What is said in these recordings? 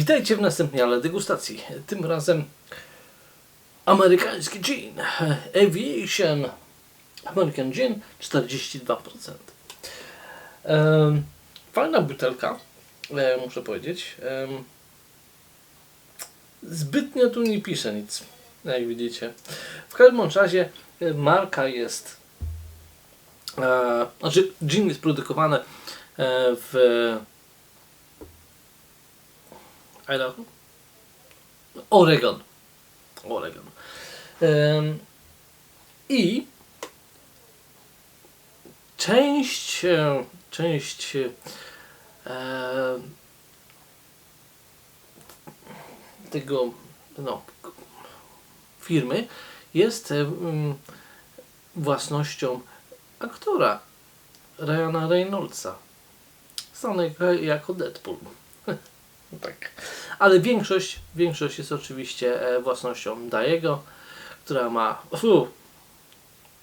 Witajcie w następnej ale degustacji. Tym razem amerykański gin. Aviation American Gin 42%. Em, fajna butelka, e, muszę powiedzieć. Zbytnio tu nie pisze nic, jak widzicie. W każdym razie e, marka jest e, znaczy gin jest produkowany w Idaho? Oregon. Oregon. Em, I część, e, część e, tego no, firmy jest mm, własnością aktora Ryana Reynoldsa, znanego jako Deadpool. Tak. Ale większość, większość jest oczywiście e, własnością Dajego, która ma fu,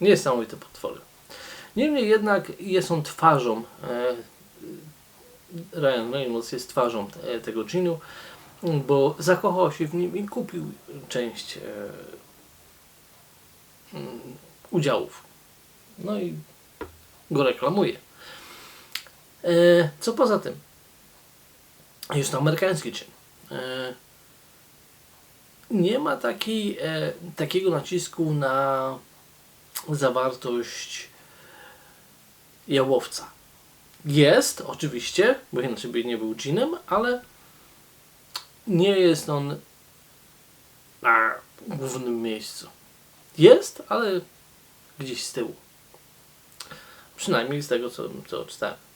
niesamowite potwory. Niemniej jednak jest on twarzą, e, Ryan Reynolds jest twarzą e, tego ginu, bo zakochał się w nim i kupił część mm, udziałów. No i go reklamuje. Co poza tym? Jest to amerykański czyn. E, nie ma e, takiego nacisku na zawartość jałowca. Jest, oczywiście, bo inaczej by nie był ginem, ale nie jest on na głównym miejscu. Jest, ale gdzieś z tyłu. Przynajmniej z tego, co, co czytałem.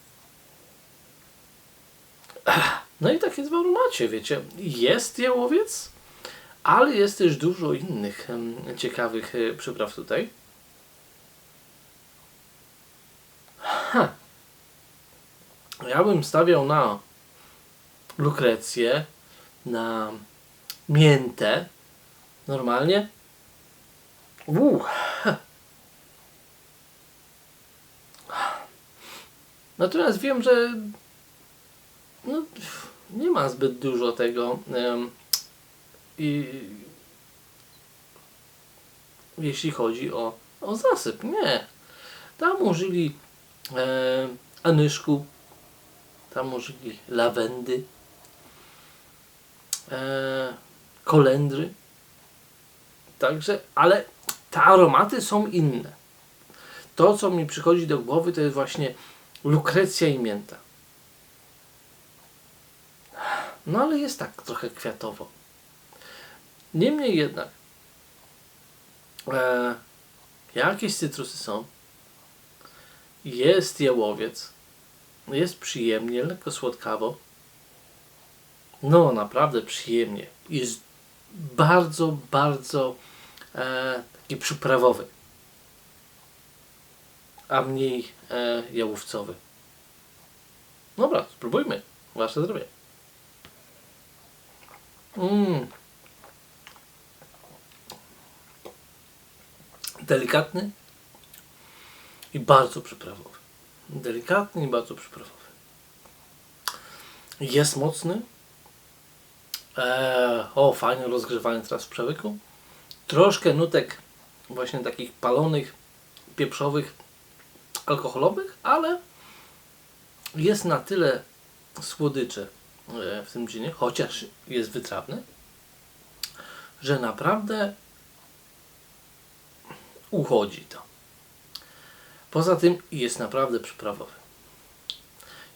No i tak jest w aromacie, wiecie. Jest jałowiec, ale jest też dużo innych ciekawych e, przypraw tutaj. Ha. Ja bym stawiał na lukrecję, na miętę. Normalnie. Uuu. Natomiast wiem, że no, nie ma zbyt dużo tego. I jeśli chodzi o, o zasyp, nie. Tam użyli e, anyszku, tam użyli lawendy, e, kolendry. Także, ale te aromaty są inne. To, co mi przychodzi do głowy, to jest właśnie lukrecja i mięta. No ale jest tak trochę kwiatowo. Niemniej jednak, e, jakieś cytrusy są. Jest jałowiec. Jest przyjemnie, lekko słodkawo. No, naprawdę przyjemnie. Jest bardzo, bardzo e, taki przyprawowy. A mniej e, jałówcowy. Dobra, spróbujmy. Wasze zdrowie. Mm. Delikatny i bardzo przyprawowy. Delikatny i bardzo przyprawowy. Jest mocny. Eee, o, fajnie rozgrzewany teraz w przełyku. Troszkę nutek właśnie takich palonych, pieprzowych, alkoholowych, ale jest na tyle słodycze e, w tym ginie, chociaż jest wytrawny, że naprawdę uchodzi to. Poza tym jest naprawdę przyprawowy.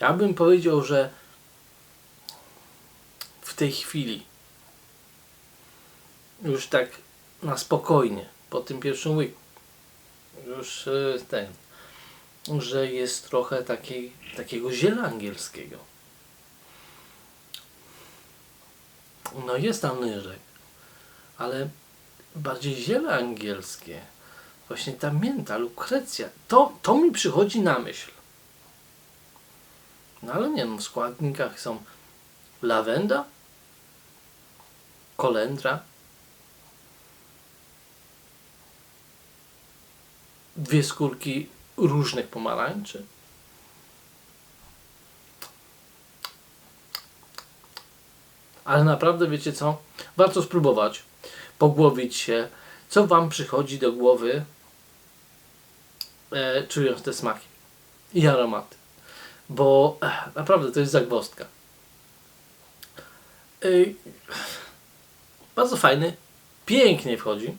Ja bym powiedział, że w tej chwili już tak na spokojnie po tym pierwszym łyku już e, ten że jest trochę takiego ziela angielskiego. No jest tam nyżek, ale bardziej ziele angielskie, właśnie ta mięta, lukrecja, to, to mi przychodzi na myśl. No ale nie, no w składnikach są lawenda, kolendra, dwie skórki różnych pomarańczy. Ale naprawdę wiecie co? Warto spróbować, pogłowić się, co Wam przychodzi do głowy, e, czując te smaki i aromaty. Bo e, naprawdę to jest zagwozdka. Ej, bardzo fajny, pięknie wchodzi.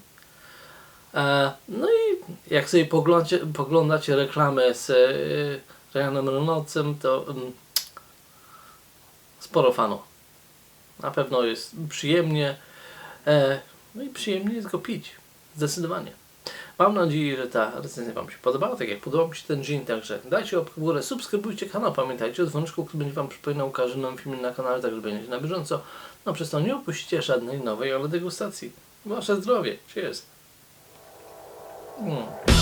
E, no i jak sobie poglądacie, poglądacie reklamę z e, Ryanem Reynoldsem, to mm, sporo fanów. Na pewno jest przyjemnie. E, no i przyjemnie jest go pić. Zdecydowanie. Mam nadzieję, że ta recenzja Wam się podobała, tak jak podobał mi się ten dzień, także dajcie łapkę w górę, subskrybujcie kanał, pamiętajcie o dzwoneczku, który będzie Wam przypominał o każdym nowym filmie na kanale, tak że będziecie na bieżąco. No przez to nie opuścicie żadnej nowej ale degustacji. Wasze zdrowie. Cheers. Mm.